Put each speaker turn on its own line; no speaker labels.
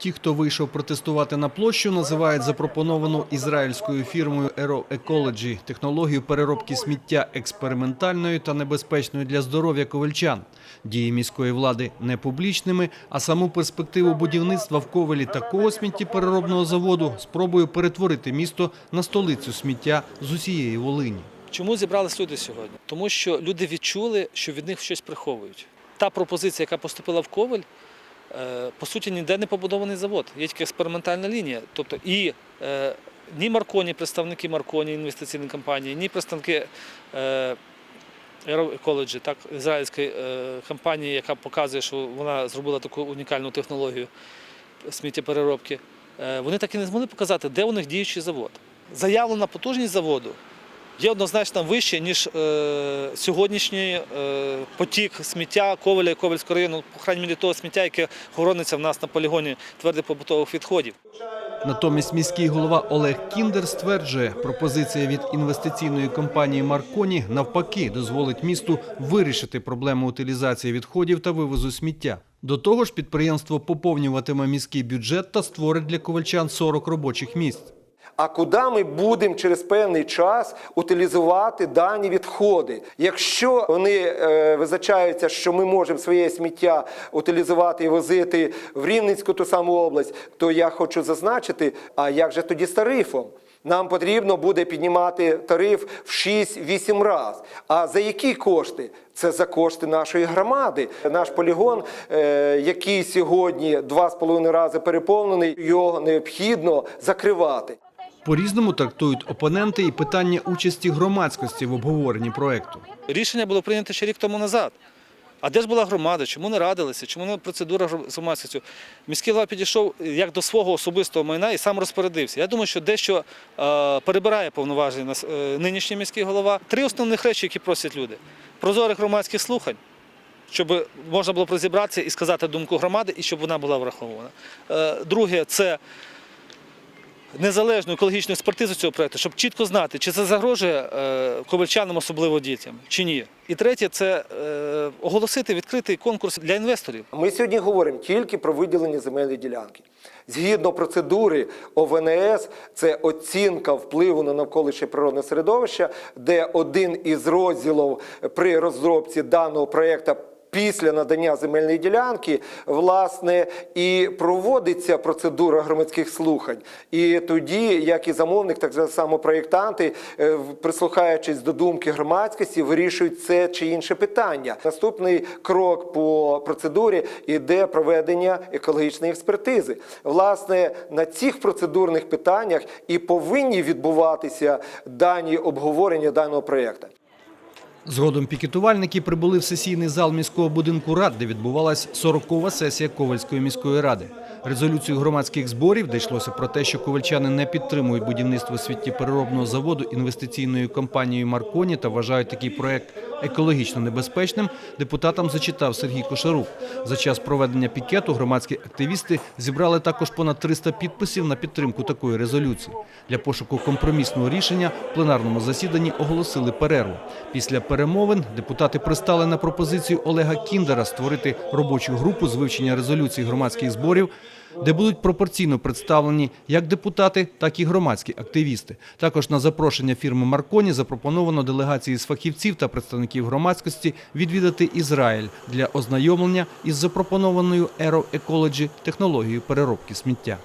Ті, хто вийшов протестувати на площу, називають запропоновану ізраїльською фірмою Aero Ecology технологію переробки сміття експериментальною та небезпечною для здоров'я ковальчан. Дії міської влади не публічними, а саму перспективу будівництва в Ковелі такого сміттєпереробного заводу спробує перетворити місто на столицю сміття з усієї Волині.
Чому зібрались люди сьогодні? Тому що люди відчули, що від них щось приховують. Та пропозиція, яка поступила в Ковель, е, по суті, ніде не побудований завод. Є тільки експериментальна лінія. Тобто і е, ні Марконі, представники Марконі інвестиційної компанії, ні представники е, Ecology, так, ізраїльської е, компанії, яка показує, що вона зробила таку унікальну технологію сміттєпереробки, е, вони так і не змогли показати, де у них діючий завод. Заявлена потужність заводу є однозначно вище, ніж е, сьогоднішній е, потік сміття Ковеля і Ковельського району, по крайній мірі того сміття, яке хорониться в нас на полігоні твердих побутових відходів.
Натомість міський голова Олег Кіндер стверджує, пропозиція від інвестиційної компанії Марконі навпаки дозволить місту вирішити проблему утилізації відходів та вивозу сміття. До того ж, підприємство поповнюватиме міський бюджет та створить для ковальчан 40 робочих місць.
А куди ми будемо через певний час утилізувати дані відходи? Якщо вони е, визначаються, що ми можемо своє сміття утилізувати і возити в Рівненську ту саму область, то я хочу зазначити, а як же тоді з тарифом? Нам потрібно буде піднімати тариф в 6-8 разів. А за які кошти? Це за кошти нашої громади. Наш полігон, е, який сьогодні 2,5 рази переповнений, його необхідно закривати.
По-різному трактують опоненти і питання участі громадськості в обговоренні проекту.
Рішення було прийнято ще рік тому назад. А де ж була громада? Чому не радилися? Чому не процедура з громадськістю? Міський голова підійшов як до свого особистого майна і сам розпорядився. Я думаю, що дещо е, перебирає повноваження е, нинішній міський голова. Три основних речі, які просять люди: прозорих громадських слухань, щоб можна було розібратися і сказати думку громади, і щоб вона була врахована. Е, друге, це незалежну екологічну експертизу цього проекту, щоб чітко знати, чи це загрожує е, ковальчанам, особливо дітям, чи ні. І третє це е, оголосити відкритий конкурс для інвесторів.
Ми сьогодні говоримо тільки про виділені земельні ділянки. Згідно процедури ОВНС, це оцінка впливу на навколишнє природне середовище, де один із розділів при розробці даного проєкту Після надання земельної ділянки, власне, і проводиться процедура громадських слухань. І тоді, як і замовник, так само проєктанти, е, прислухаючись до думки громадськості, вирішують це чи інше питання. Наступний крок по процедурі іде проведення екологічної експертизи. Власне, на цих процедурних питаннях і повинні відбуватися дані обговорення даного проєкту.
Згодом пікетувальники прибули в сесійний зал міського будинку рад, де відбувалась 40-ва сесія Ковальської міської ради. Резолюцію громадських зборів, де йшлося про те, що ковальчани не підтримують будівництво світтєпереробного заводу інвестиційною компанією Марконі та вважають такий проект екологічно небезпечним, депутатам зачитав Сергій Кошарук. За час проведення пікету громадські активісти зібрали також понад 300 підписів на підтримку такої резолюції. Для пошуку компромісного рішення в пленарному засіданні оголосили перерву. Після перемовин депутати пристали на пропозицію Олега Кіндера створити робочу групу з вивчення резолюцій громадських зборів, де будуть пропорційно представлені як депутати, так і громадські активісти. Також на запрошення фірми Марконі запропоновано делегації з фахівців та представників громадськості відвідати Ізраїль для ознайомлення із запропонованою Aero Ecology технологією переробки сміття.